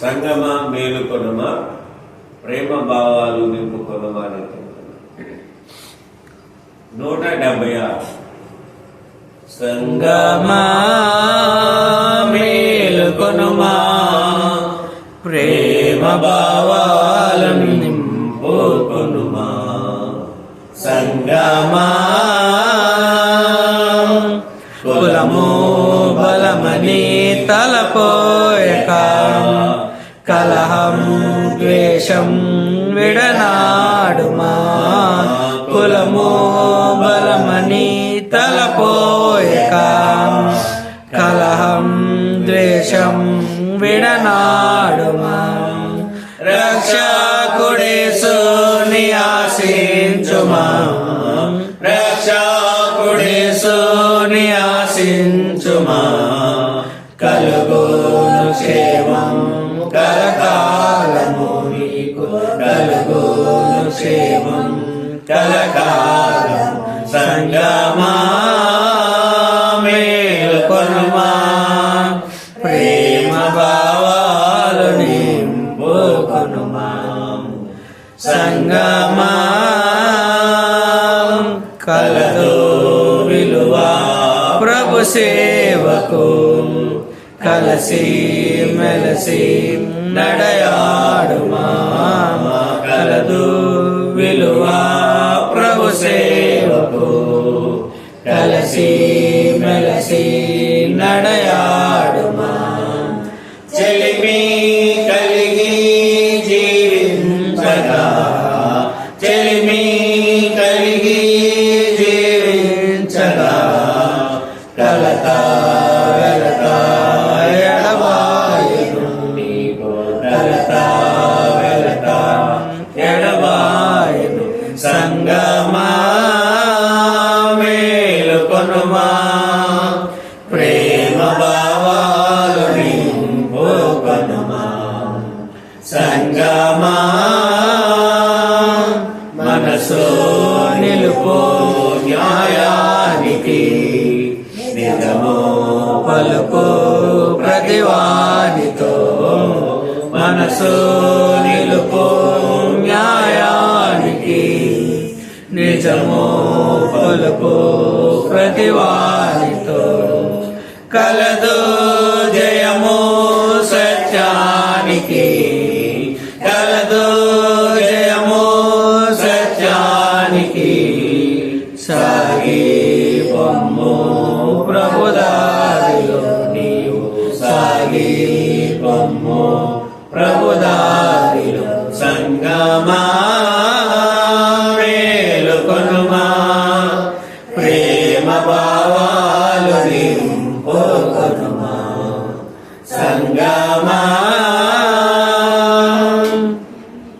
సంగమ మేలుకొనమా ప్రేమ భావాలు నింపుకొనమా అని నూట డెబ్బై ఆరు. సంగమా మేలుకొనుమా ప్రేమ భావాలను నింపుకొనుమా సంగమా కులము బలమని తలపోయక కలహం ద్వేషం విడనాడుమా? కులమో బలమని తలపోయక? కలహం ద్వేషం విడనాడుమా? రక్షకుడేసుని ఆశించుమా రక్షకుడేసుని ఆశించుమా కలకాలము సంగమా మేలుకొనుమా ప్రేమ భావాలు నింపుకొనుమా సంగమా కలదు విలువ. ప్రభు సేవకు కలసి మెలసి నడయాడుమా. కలదు కలసి మెలసి నడయాడుమా. చెలిమి కలిగి జీవించగా. చెలిమి కలిగి జీవించగా. కలత వెలత ఎడబాయను కలత వెలత ఎడబాయను సంగమా సంగమా మనసో నిలుపో న్యాయానికి నిజమో పలుకో ప్రతివానితో మనసో నిలుపో న్యాయానికి నిజమో పలుకో ప్రతివానితో కలదో ప్రభుదారిలో సంగమా మేలుకొనుమా